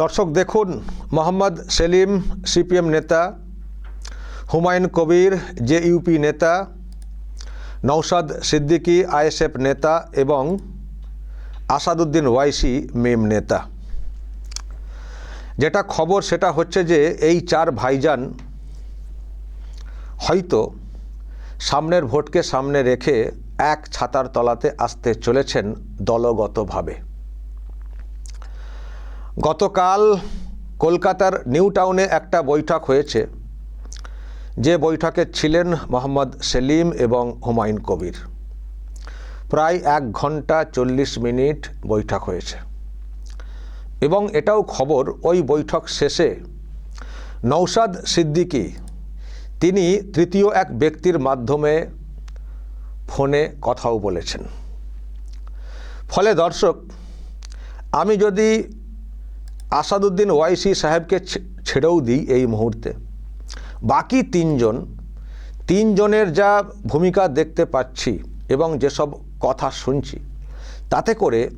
দর্শক দেখুন, মোহাম্মদ সেলিম, সিপিএম নেতা, হুমায়ুন কবির জে ইউপি নেতা নৌসাদ সিদ্দিকী, আইএসএফ নেতা এবং আসাদুদ্দিন ওয়াইসি, মেম নেতা। যেটা খবর সেটা হচ্ছে যে এই চার ভাইজান হয়তো সামনের ভোটকে সামনে রেখে এক ছাতার তলাতে আসতে চলেছেন দলগতভাবে। গতকাল কলকাতার নিউ টাউনে একটা বৈঠক হয়েছে। যে বৈঠকে ছিলেন মোহাম্মদ সেলিম এবং হুমায়ুন কবির। প্রায় এক ঘণ্টা চল্লিশ মিনিট বৈঠক হয়েছে। এবং এটাও খবর, ওই বৈঠক শেষে নৌসাদ সিদ্দিকী, তিনি তৃতীয় এক ব্যক্তির মাধ্যমে ফোনে কথাও বলেছেন। ফলে দর্শক, আমি যদি আসাদুদ্দিন ওয়াইসি সাহেবকে ছেড়েও দিই এই মুহূর্তে। বাকি তিনজন, তিনজনের যা ভূমিকা দেখতে পাচ্ছি এবং যেসব কথা শুনছি, তাতে করে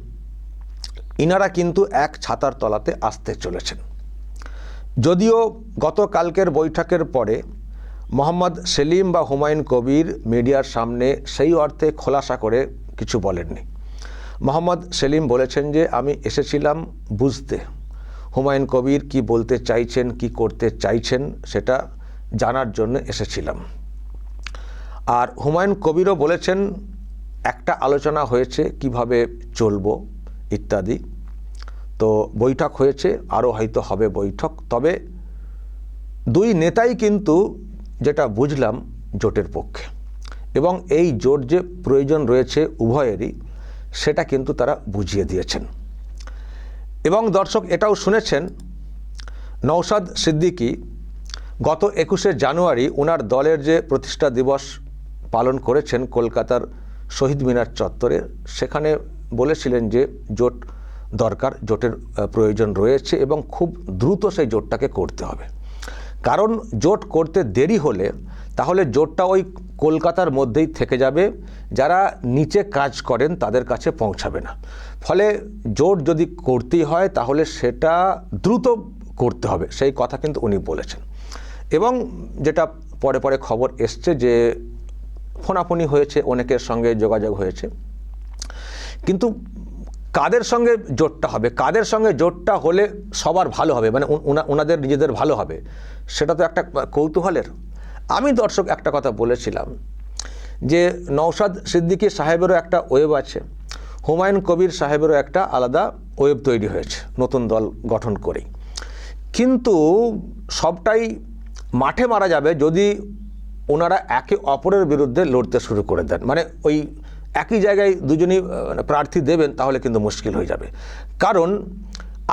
ইনারা কিন্তু এক ছাতার তলাতে আসতে চলেছেন। যদিও গতকালকের বৈঠকের পরে মোহাম্মদ সেলিম বা হুমায়ুন কবির মিডিয়ার সামনে সেই অর্থে খোলাসা করে কিছু বলেননি। মোহাম্মদ সেলিম বলেছেন যে, আমি এসেছিলাম বুঝতে। হুমায়ুন কবির কি বলতে চাইছেন, কি করতে চাইছেন সেটা জানার জন্য এসেছিলাম। আর হুমায়ুন কবিরও বলেছেন, একটা আলোচনা হয়েছে কীভাবে চলবো ইত্যাদি। তো বৈঠক হয়েছে, আরও হয়তো হবে বৈঠক। তবে দুই নেতাই কিন্তু যেটা বুঝলাম জোটের পক্ষে। এবং এই জোট যে প্রয়োজন রয়েছে উভয়েরই, সেটা কিন্তু তারা বুঝিয়ে দিয়েছেন। এবং দর্শক এটাও শুনেছেন নৌসাদ সিদ্দিকী গত একুশে জানুয়ারি ওনার দলের যে প্রতিষ্ঠা দিবস পালন করেছেন কলকাতার শহীদ মিনার চত্বরে, সেখানে বলেছিলেন যে জোট দরকার, জোটের প্রয়োজন রয়েছে এবং খুব দ্রুত সেই জোটটাকে করতে হবে। কারণ জোট করতে দেরি হলে তাহলে জোটটা ওই কলকাতার মধ্যেই থেকে যাবে। যারা নিচে কাজ করেন তাদের কাছে পৌঁছাবে না। ফলে জোট যদি করতেই হয় তাহলে সেটা দ্রুত করতে হবে, সেই কথা কিন্তু উনি বলেছেন। এবং যেটা পরে পরে খবর এসছে যে ফোনাফোনি হয়েছে, অনেকের সঙ্গে যোগাযোগ হয়েছে। কিন্তু কাদের সঙ্গে জোটটা হবে? কাদের সঙ্গে জোটটা হলে সবার ভালো হবে? মানে ওনাদের নিজেদের ভালো হবে? সেটা তো একটা কৌতূহলের আমি দর্শক একটা কথা বলেছিলাম যে নৌসাদ সিদ্দিকী সাহেবেরও একটা ওয়েব আছে। হুমায়ুন কবির সাহেবেরও একটা আলাদা ওয়েব তৈরি হয়েছে, নতুন দল গঠন করেই। কিন্তু সবটাই মাঠে মারা যাবে যদি ওনারা একে অপরের বিরুদ্ধে লড়তে শুরু করে দেন। মানে ওই একই জায়গায় দুজনই প্রার্থী দেবেন, তাহলে কিন্তু মুশকিল হয়ে যাবে। কারণ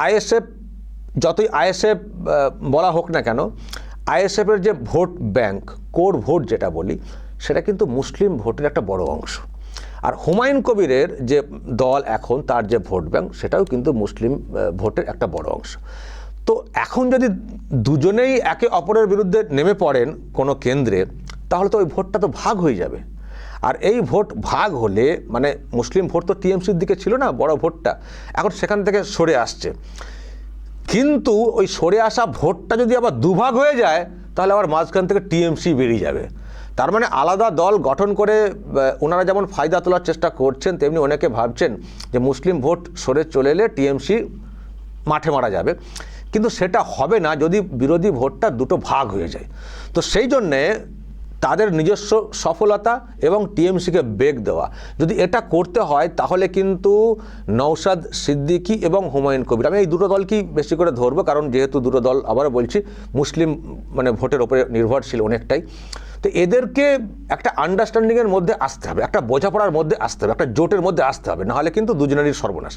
আইএসএফ, যতই আইএসএফ বলা হোক না কেন আইএসএফের যে ভোট ব্যাংক, কোর ভোট যেটা বলি, সেটা কিন্তু মুসলিম ভোটের একটা বড় অংশ। আর হুমায়ুন কবিরের যে দল এখন, তার যে ভোট ব্যাংক, সেটাও কিন্তু মুসলিম ভোটের একটা বড় অংশ। তো এখন যদি দুজনেই একে অপরের বিরুদ্ধে নেমে পড়েন কোনো কেন্দ্রে, তাহলে তো ওই ভোটটা তো ভাগ হয়ে যাবে। আর এই ভোট ভাগ হলে মানে মুসলিম ভোট তো টিএমসির দিকে ছিল না, বড় ভোটটা, এখন সেখান থেকে সরে আসছে। কিন্তু ওই সরে আসা ভোটটা যদি আবার দুভাগ হয়ে যায়, তাহলে আবার মাঝখান থেকে টিএমসি বেরিয়ে যাবে। তার মানে আলাদা দল গঠন করে ওনারা যেমন ফায়দা তোলার চেষ্টা করছেন, তেমনি অনেকে ভাবছেন যে মুসলিম ভোট সরে চলে এলে টিএমসি মাঠে মারা যাবে। কিন্তু সেটা হবে না, যদি বিরোধী ভোটটা দুটো ভাগ হয়ে যায়। তো সেই জন্যে তাদের নিজস্ব সফলতা এবং টিএমসিকে বেগ দেওয়া। যদি এটা করতে হয়, তাহলে কিন্তু নৌসাদ সিদ্দিকি এবং হুমায়ুন কবির। আমি এই দুটো দলকেই বেশি করে ধরবো, কারণ যেহেতু দুটো দল আবারও বলছি, মুসলিম মানে ভোটের ওপরে নির্ভরশীল অনেকটাই। তো এদেরকে একটা আন্ডারস্ট্যান্ডিংয়ের মধ্যে আসতে হবে, একটা বোঝাপড়ার মধ্যে আসতে হবে, একটা জোটের মধ্যে আসতে হবে, নাহলে কিন্তু দুজনেরই সর্বনাশ।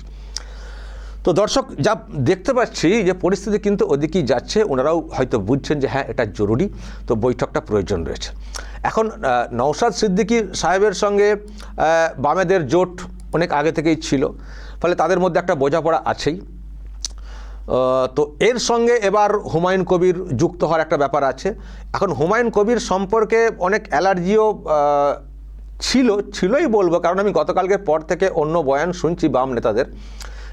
তো দর্শক, যা দেখতে পাচ্ছি যে পরিস্থিতি কিন্তু ওদিকেই যাচ্ছে। ওনারাও হয়তো বুঝছেন যে হ্যাঁ এটা জরুরি। তো বৈঠকটা প্রয়োজন রয়েছে। এখন নওশাদ সিদ্দিকী সাহেবের সঙ্গে বামেদের জোট অনেক আগে থেকেই ছিল। ফলে তাদের মধ্যে একটা বোঝাপড়া আছেই। তো এর সঙ্গে এবার হুমায়ুন কবির যুক্ত হওয়ার একটা ব্যাপার আছে। এখন হুমায়ুন কবির সম্পর্কে অনেক অ্যালার্জিও ছিল, ছিলই বলব। কারণ আমি গতকালকে পর থেকে অন্য বয়ান শুনছি বাম নেতাদের।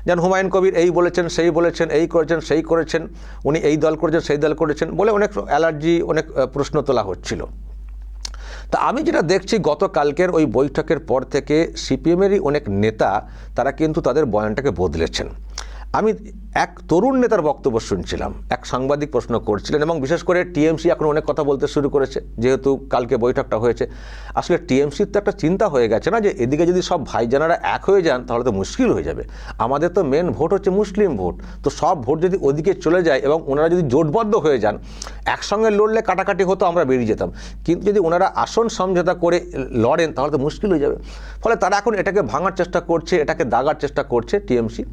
যেন হুমায়ুন কবির এই বলেছেন, সেই বলেছেন, এই করেছেন, সেই করেছেন, উনি এই দল করেছেন, সেই দল করেছেন বলে অনেক অ্যালার্জি, অনেক প্রশ্ন তোলা হচ্ছিল। তা আমি যেটা দেখছি গতকালকের ওই বৈঠকের পর থেকে সিপিএমেরই অনেক নেতা, তারা কিন্তু তাদের বয়ানটাকে বদলেছেন। আমি এক তরুণ নেতার বক্তব্য শুনছিলাম, এক সাংবাদিক প্রশ্ন করছিলেন এবং বিশেষ করে টিএমসি এখন অনেক কথা বলতে শুরু করেছে, যেহেতু কালকে বৈঠকটা হয়েছে। আসলে টিএমসির তো একটা চিন্তা হয়ে গেছে না যে এদিকে যদি সব ভাইজানারা এক হয়ে যান তাহলে তো মুশকিল হয়ে যাবে। আমাদের তো মেন ভোট হচ্ছে মুসলিম ভোট। তো সব ভোট যদি ওদিকে চলে যায় এবং ওনারা যদি জোটবদ্ধ হয়ে যান, একসঙ্গে লড়লে কাটাকাটি হতো, আমরা বেরিয়ে যেতাম। কিন্তু যদি ওনারা আসন সমঝোতা করে লড়েন তাহলে তো মুশকিল হয়ে যাবে। ফলে তারা এখন এটাকে ভাঙার চেষ্টা করছে, এটাকে দাগার চেষ্টা করছে টিএমসি।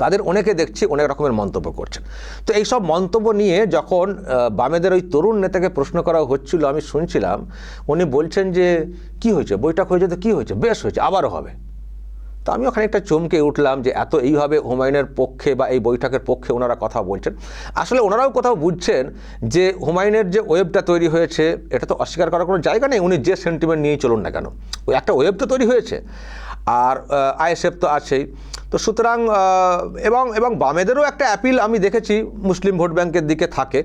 তাদের অনেকে দেখছি অনেক রকমের মন্তব্য করছেন। তো এই সব মন্তব্য নিয়ে যখন বামেদের ওই তরুণ নেতাকে প্রশ্ন করা হচ্ছিল, আমি শুনছিলাম, উনি বলছেন যে, কি হয়েছে? বৈঠক হয়েছে তো কী হয়েছে? বেশ হয়েছে, আবারও হবে। তো আমি ওখানে একটা চমকে উঠলাম যে, এত এইভাবে হুমায়ুনের পক্ষে বা এই বৈঠকের পক্ষে ওনারা কথা বলছেন। আসলে ওনারাও কোথাও বুঝছেন যে, হুমায়ুনের যে ওয়েবটা তৈরি হয়েছে, এটা তো অস্বীকার করার কোনো জায়গা নেই। উনি যে সেন্টিমেন্ট নিয়েই চলুন না কেন, ওই একটা ওয়েব তো তৈরি হয়েছে। আর আইএসএফ তো আছেই। তো সুতরাং এবং এবং বামেদেরও একটা অ্যাপিল আমি দেখেছি, মুসলিম ভোট ব্যাংকের দিকে থাকে।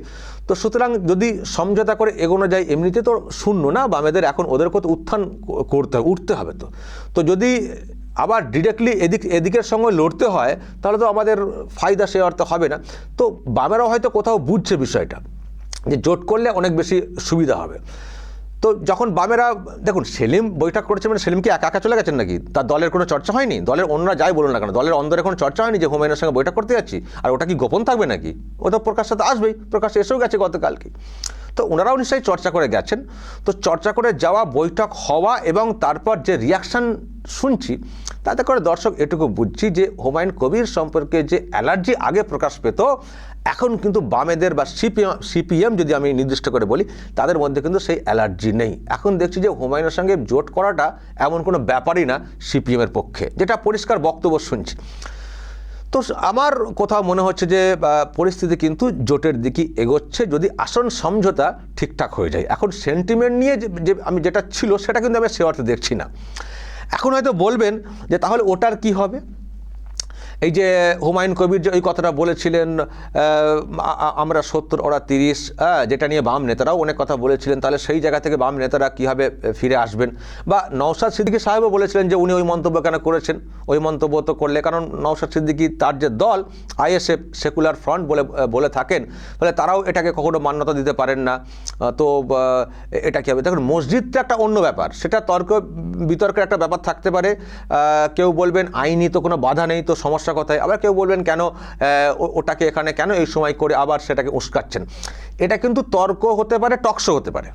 তো সুতরাং যদি সমঝোতা করে এগোনো যায়, এমনিতে তো শূন্য না, বামেদের এখন ওদের কত উত্থান করতে হবে উঠতে হবে তো। তো যদি আবার ডিরেক্টলি এদিক, এদিকের সঙ্গে লড়তে হয়, তাহলে তো আমাদের ফায়দা সে অর্থে হবে না। তো বামেরাও হয়তো কোথাও বুঝছে বিষয়টা, যে জোট করলে অনেক বেশি সুবিধা হবে। তো যখন বামেরা, দেখুন, সেলিম বৈঠক করেছে মানে সেলিম কি একা একা চলে গেছেন নাকি? তার দলের কোনো চর্চা হয়নি? দলের অন্যরা যাই বলুন না কেন, দলের অন্দরে কোনো চর্চা হয়নি যে হুমায়ুনের সঙ্গে বৈঠক করতে যাচ্ছি? আর ওটা কি গোপন থাকবে নাকি? ও তো প্রকাশ সাথে আসবেই, প্রকাশ এসেও গেছে গতকালকে। তো ওনারাও নিশ্চয়ই চর্চা করে গেছেন। তো চর্চা করে যাওয়া, বৈঠক হওয়া এবং তারপর যে রিয়াকশান শুনছি, তাতে করে দর্শক এটুকু বুঝছি যে হুমায়ুন কবির সম্পর্কে যে অ্যালার্জি আগে প্রকাশ পেত এখন কিন্তু বামেদের বা সিপিএম সিপিএম যদি আমি নির্দিষ্ট করে বলি, তাদের মধ্যে কিন্তু সেই অ্যালার্জি নেই। এখন দেখছি যে হুমায়ুনের সঙ্গে জোট করাটা এমন কোনো ব্যাপারই না সিপিএমের পক্ষে। যেটা পরিষ্কার বক্তব্য শুনছি। তো আমার কোথাও মনে হচ্ছে যে পরিস্থিতি কিন্তু জোটের দিকে এগোচ্ছে যদি আসন সমঝোতা ঠিকঠাক হয়ে যায়। এখন সেন্টিমেন্ট নিয়ে যে আমি যেটা ছিল সেটা কিন্তু আমি সে অর্থে দেখছি না। এখন হয়তো বলবেন যে, তাহলে ওটার কি হবে? এই যে হুমায়ুন কবির যে ওই কথাটা বলেছিলেন আমরা সত্তর ওরা তিরিশ হ্যাঁ, যেটা নিয়ে বাম নেতারাও অনেক কথা বলেছিলেন তাহলে সেই জায়গা থেকে বাম নেতারা কীভাবে ফিরে আসবেন? বা নওশাদ সিদ্দিকী সাহেবও বলেছিলেন যে উনি ওই মন্তব্য কেন করেছেন? ওই মন্তব্য তো করলে কারণ নওশাদ সিদ্দিকী তার যে দল আইএসএফ সেকুলার ফ্রন্ট বলে বলে থাকেন ফলে তারাও এটাকে কখনো মান্যতা দিতে পারেন না তো এটা কী হবে? দেখুন মসজিদটা একটা অন্য ব্যাপার সেটা তর্ক বিতর্কের একটা ব্যাপার থাকতে পারে কেউ বলবেন আইনি তো কোনো বাধা নেই তো সমস্যা কথায়? আবার কেউ বলবেন, কেন ওটাকে এখানে কেন এই সময় করে আবার সেটাকে উস্কাচ্ছেন? এটা কিন্তু তর্ক হতে পারে টকশো হতে পারে।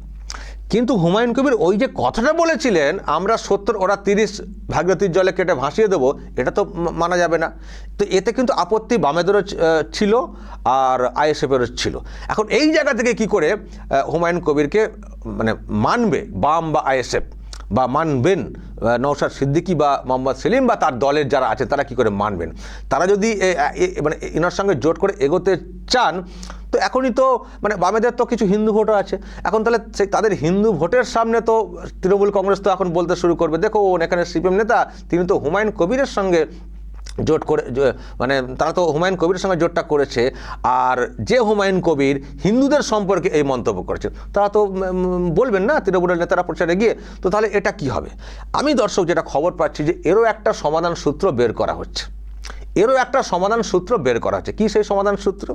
কিন্তু হুমায়ুন কবির ওই যে কথাটা বলেছিলেন, আমরা সত্তর, ওরা তিরিশ, ভাগীরথীর জলে কেটে ভাসিয়ে দেবো, এটা তো মানা যাবে না। তো এতে কিন্তু আপত্তি বামেদেরও ছিল আর আইএসএফেরও ছিল। এখন এই জায়গা থেকে কি করে হুমায়ুন কবিরকে মানে মানবে বাম বা আইএসএফ? বা মানবেন নৌসাদ সিদ্দিকী বা মোহাম্মদ সেলিম বা তার দলের যারা আছে, তারা কি করে মানবেন? তারা যদি মানে এনার সঙ্গে জোট করে এগোতে চান, তো এখনই তো মানে বামেদের তো কিছু হিন্দু ভোটার আছে। এখন তাহলে সেই তাদের হিন্দু ভোটের সামনে তো তৃণমূল কংগ্রেস তো এখন বলতে শুরু করবে। দেখো ওন এখানে সিপিএম নেতা, তিনি তো হুমায়ুন কবিরের সঙ্গে জোট করে মানে তারা তো হুমায়ুন কবিরের সঙ্গে জোটটা করেছে, আর যে হুমায়ুন কবির হিন্দুদের সম্পর্কে এই মন্তব্য করেছে, তারা তো বলবেন না তৃণমূলের নেতারা প্রচারে গিয়ে, তো তাহলে এটা কি হবে? আমি দর্শক যেটা খবর পাচ্ছি যে এরও একটা সমাধান সূত্র বের করা হচ্ছে। এরও একটা সমাধান সূত্র বের করা হচ্ছে। কী সেই সমাধান সূত্র?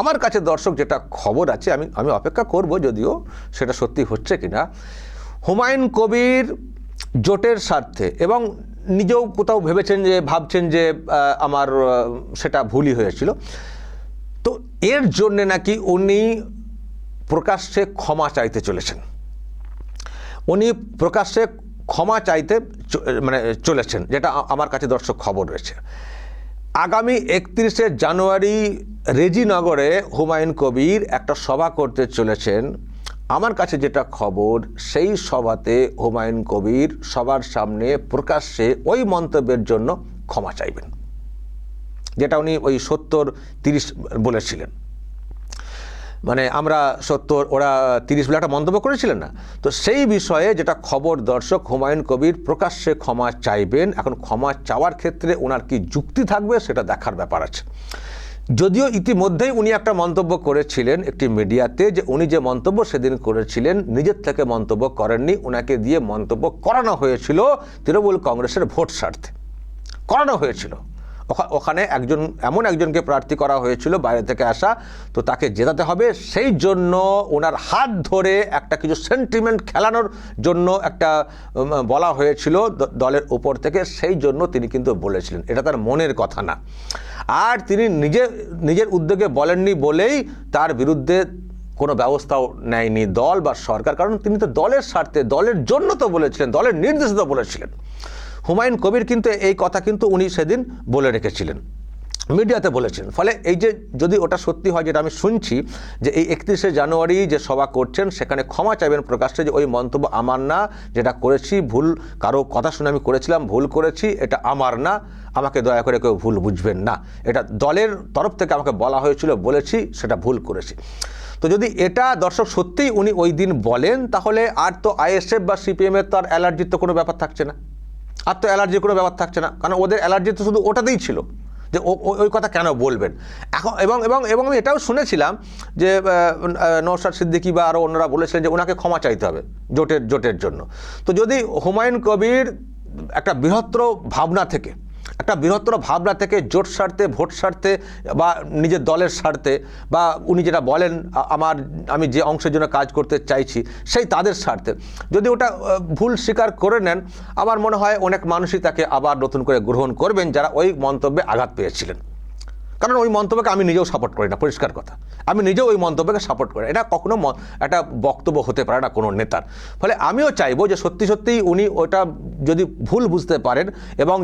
আমার কাছে দর্শক যেটা খবর আছে, আমি আমি অপেক্ষা করব যদিও সেটা সত্যি হচ্ছে কিনা। হুমায়ুন কবির জোটের স্বার্থে এবং নিজেও কোথাও ভেবেছেন যে, ভাবছেন যে আমার সেটা ভুলই হয়েছিল তো এর জন্যে নাকি উনি প্রকাশ্যে ক্ষমা চাইতে চলেছেন। উনি প্রকাশ্যে ক্ষমা চাইতে মানে চলেছেন, যেটা আমার কাছে দর্শক খবর রয়েছে। আগামী একত্রিশে জানুয়ারি রেজিনগরে হুমায়ুন কবির একটা সভা করতে চলেছেন আমার কাছে যেটা খবর, সেই সভাতে হুমায়ুন কবির সবার সামনে প্রকাশ্যে ওই মন্তব্যের জন্য ক্ষমা চাইবেন। যেটা উনি ওই সত্তর তিরিশ বলেছিলেন। মানে আমরা সত্তর, ওরা তিরিশ বলে একটা মন্তব্য করেছিলেন না? তো সেই বিষয়ে যেটা খবর দর্শক, হুমায়ুন কবির প্রকাশ্যে ক্ষমা চাইবেন। এখন ক্ষমা চাওয়ার ক্ষেত্রে ওনার কি যুক্তি থাকবে, সেটা দেখার ব্যাপার আছে। যদিও ইতিমধ্যেই উনি একটা মন্তব্য করেছিলেন একটি মিডিয়াতে যে উনি যে মন্তব্য সেদিন করেছিলেন, নিজের থেকে মন্তব্য করেননি ওনাকে দিয়ে মন্তব্য করানো হয়েছিল তৃণমূল কংগ্রেসের ভোট স্বার্থে। করানো হয়েছিল। ওখানে একজন, এমন একজনকে প্রার্থী করা হয়েছিল বাইরে থেকে আসা, তো তাকে জেতাতে হবে। সেই জন্য ওনার হাত ধরে একটা কিছু সেন্টিমেন্ট খেলানোর জন্য একটা বলা হয়েছিল দলের উপর থেকে। সেই জন্য তিনি কিন্তু বলেছিলেন। এটা তার মনের কথা না। আর তিনি নিজে, নিজের উদ্যোগে বলেননি বলেই তার বিরুদ্ধে কোনো ব্যবস্থাও নেয়নি দল বা সরকার। কারণ তিনি তো দলের স্বার্থে, দলের জন্য তো বলেছিলেন, দলের নির্দেশে তো বলেছিলেন। হুমায়ুন কবির কিন্তু এই কথা কিন্তু উনি সেদিন বলে রেখেছিলেন। মিডিয়াতে বলেছেন। ফলে এই যে যদি ওটা সত্যি হয় যেটা আমি শুনছি, যে এই একত্রিশে জানুয়ারি যে সভা করছেন, সেখানে ক্ষমা চাইবেন প্রকাশ্যে যে ওই মন্তব্য আমার না, যেটা করেছি ভুল, কারও কথা শুনে আমি করেছিলাম, ভুল করেছি, এটা আমার না, আমাকে দয়া করে কেউ ভুল বুঝবেন না। এটা দলের তরফ থেকে আমাকে বলা হয়েছিল, বলেছি, সেটা ভুল করেছি। তো যদি এটা দর্শক সত্যিই উনি ওই দিন বলেন, তাহলে আর তো আইএসএফ বা সিপিএমের তো আর অ্যালার্জির তো কোনো ব্যাপার থাকছে না। আর তো অ্যালার্জির কোনো ব্যাপার থাকছে না। কারণ ওদের অ্যালার্জি তো শুধু ওটাতেই ছিল যে ওই কথা কেন বলবেন? এখন এবং এবং এবং আমি এটাও শুনেছিলাম যে নৌসাদ সিদ্দিকী বা আরও অন্যরা বলেছিলেন যে ওনাকে ক্ষমা চাইতে হবে জোটের জোটের জন্য। তো যদি হুমায়ুন কবির একটা বৃহত্তর ভাবনা থেকে একটা বৃহত্তর ভাবনা থেকে জোট স্বার্থে, ভোট স্বার্থে বা নিজের দলের স্বার্থে বা উনি যেটা বলেন আমার, আমি যে অংশের জন্য কাজ করতে চাইছি, সেই তাদের স্বার্থে। যদি ওটা ভুল স্বীকার করে নেন, আমার মনে হয় অনেক মানুষই তাকে আবার নতুন করে গ্রহণ করবেন যারা ওই মন্তব্যে আঘাত পেয়েছিলেন। কারণ ওই মন্তব্যকে আমি নিজেও সাপোর্ট করি না, পরিষ্কার কথা। আমি নিজেও ওই মন্তব্যকে সাপোর্ট করি এটা কখনো একটা বক্তব্য হতে পারে না কোনো নেতার। ফলে আমিও চাইব যে সত্যি সত্যিই উনি ওটা যদি ভুল বুঝতে পারেন এবং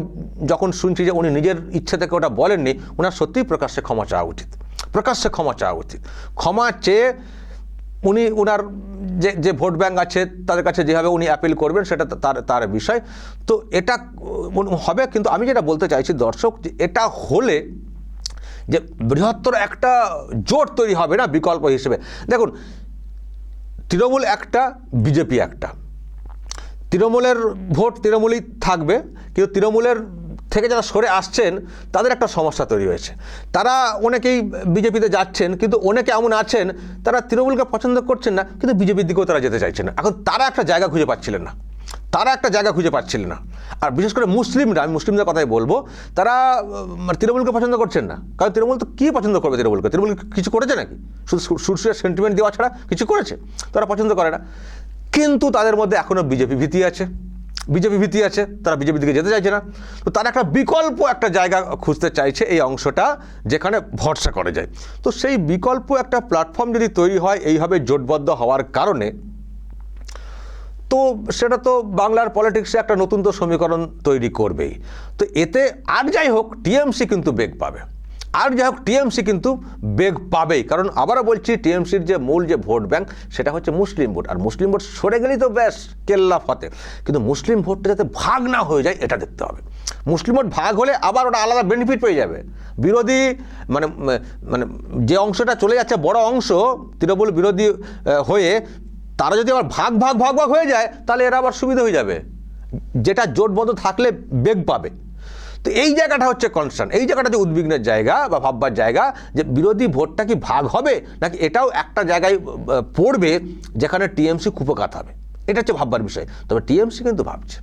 যখন শুনছি যে উনি নিজের ইচ্ছে থেকে ওটা বলেননি ওনার সত্যিই প্রকাশ্যে ক্ষমা চাওয়া উচিত। প্রকাশ্যে ক্ষমা চাওয়া উচিত। ক্ষমা চেয়ে উনি ওনার যে যে ভোট ব্যাঙ্ক আছে, তাদের কাছে যেভাবে উনি অ্যাপিল করবেন, সেটা তার তার বিষয়। তো এটা হবে, কিন্তু আমি যেটা বলতে চাইছি দর্শক, যে এটা হলে যে বৃহত্তর একটা জোট তৈরি হবে না বিকল্প হিসেবে। দেখুন, তৃণমূল একটা, বিজেপি একটা। তৃণমূলের ভোট তৃণমূলই থাকবে, কিন্তু তৃণমূলের থেকে যারা সরে আসছেন, তাদের একটা সমস্যা তৈরি হয়েছে। তারা অনেকেই বিজেপিতে যাচ্ছেন, কিন্তু অনেকে এমন আছেন, তারা তৃণমূলকে পছন্দ করছেন না, কিন্তু বিজেপির দিকেও তারা যেতে চাইছেন না। এখন তারা একটা জায়গা খুঁজে পাচ্ছিলেন না। তারা একটা জায়গা খুঁজে পাচ্ছিলেন না। আর বিশেষ করে মুসলিমরা, আমি মুসলিমদের কথাই বলব, তারা মানে তৃণমূলকে পছন্দ করছেন না। কারণ তৃণমূল তো কী পছন্দ করবে তৃণমূলকে? তৃণমূল কিছু করেছে নাকি? সুরসুরের সেন্টিমেন্ট দেওয়া ছাড়া কিছু করেছে? তারা পছন্দ করে না। কিন্তু তাদের মধ্যে এখনও বিজেপি ভীতি আছে। বিজেপি ভীতি আছে, তারা বিজেপি দিকে যেতে চাইছে না। তো তারা একটা বিকল্প একটা জায়গা খুঁজতে চাইছে এই অংশটা, যেখানে ভরসা করে যায়। তো সেই বিকল্প একটা প্ল্যাটফর্ম যদি তৈরি হয়, এইভাবে জোটবদ্ধ হওয়ার কারণে তো সেটা তো বাংলার পলিটিক্সে একটা নতুন তো সমীকরণ তৈরি করবেই। তো এতে আর যাই হোক, টিএমসি কিন্তু বেগ পাবে। আর যাই হোক, টিএমসি কিন্তু বেগ পাবেই। কারণ আবারও বলছি, টিএমসির যে মূল যে ভোট ব্যাংক, সেটা হচ্ছে মুসলিম ভোট। আর মুসলিম ভোট সরে গেলেই তো ব্যাস, কেল্লা ফতে। কিন্তু মুসলিম ভোটটা যাতে ভাগ না হয়ে যায়, এটা দেখতে হবে। মুসলিম ভোট ভাগ হলে আবার ওটা আলাদা বেনিফিট পেয়ে যাবে। বিরোধী মানে মানে যে অংশটা চলে যাচ্ছে, বড় অংশ, তৃণমূল বিরোধী হয়ে তারা যদি আবার ভাগ ভাগ ভাগ ভাগ হয়ে যায়, তাহলে এরা আবার সুবিধা হয়ে যাবে। যেটা জোটবদ্ধ থাকলে বেগ পাবে। তো এই জায়গাটা হচ্ছে কনসার্ন এই জায়গাটা যে উদ্বিগ্নের জায়গা বা ভাববার জায়গা, যে বিরোধী ভোটটা কি ভাগ হবে, নাকি এটাও একটা জায়গায় পড়বে, যেখানে টিএমসি কুপকাত হবে। এটা হচ্ছে ভাববার বিষয়। তবে টিএমসি কিন্তু ভাবছে।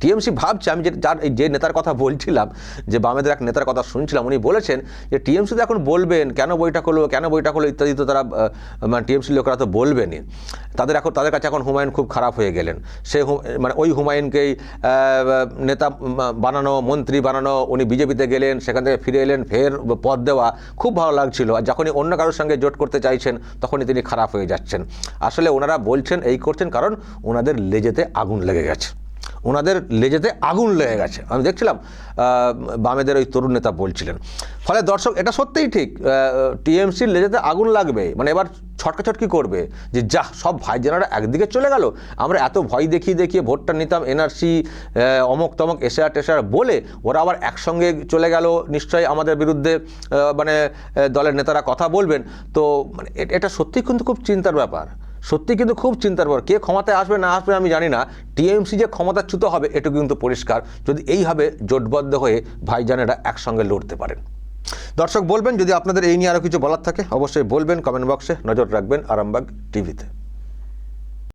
টিএমসি ভাবছে, আমি যে যার, যে নেতার কথা বলছিলাম, যে বামেদের এক নেতার কথা শুনছিলাম, উনি বলেছেন যে টিএমসি তো এখন বলবেন, কেন বইটা করল কেন বইটা করল ইত্যাদি তো তারা মানে টিএমসি লোকেরা তো বলবেনই। তাদের এখন, তাদের কাছে এখন হুমায়ুন খুব খারাপ হয়ে গেলেন। সে মানে ওই হুমায়ুনকেই নেতা বানানো, মন্ত্রী বানানো, উনি বিজেপিতে গেলেন, সেখান থেকে ফিরে এলেন, ফের পদ দেওয়া, খুব ভালো লাগছিল। আর যখনই অন্য কারোর সঙ্গে জোট করতে চাইছেন, তখনই তিনি খারাপ হয়ে যাচ্ছেন। আসলে ওনারা বলছেন, এই করছেন কারণ ওনাদের লেজেতে আগুন লেগে গেছে। ওনাদের লেজেতে আগুন লেগে গেছে। আমি দেখছিলাম বামেদের ওই তরুণ নেতা বলছিলেন। ফলে দর্শক, এটা সত্যিই ঠিক টিএমসির লেজেতে আগুন লাগবে মানে এবার ছটকাছটকি করবে, যে যা, সব ভাইজানারা একদিকে চলে গেল, আমরা এত ভয় দেখিয়ে দেখিয়ে ভোটটা নিতাম, এনআরসি অমক তমক, এসআর টেসার বলে ওরা আবার একসঙ্গে চলে গেল, নিশ্চয়ই আমাদের বিরুদ্ধে মানে দলের নেতারা কথা বলবেন। তো মানে এটা সত্যি কিন্তু খুব চিন্তার ব্যাপার। সত্যি কিন্তু খুব চিন্তার পর কে ক্ষমতায় আসবে, না আসবে আমি জানি না। টিএমসি যে ক্ষমতাচ্যুত হবে, এটা কিন্তু পরিষ্কার। যদি এইভাবে জোটবদ্ধ হয়ে ভাইজানেরা একসঙ্গে লড়তে পারেন। দর্শক, বলবেন, যদি আপনাদের এই নিয়ে আরও কিছু বলার থাকে, অবশ্যই বলবেন কমেন্ট বক্সে নজর রাখবেন আরামবাগ টিভিতে।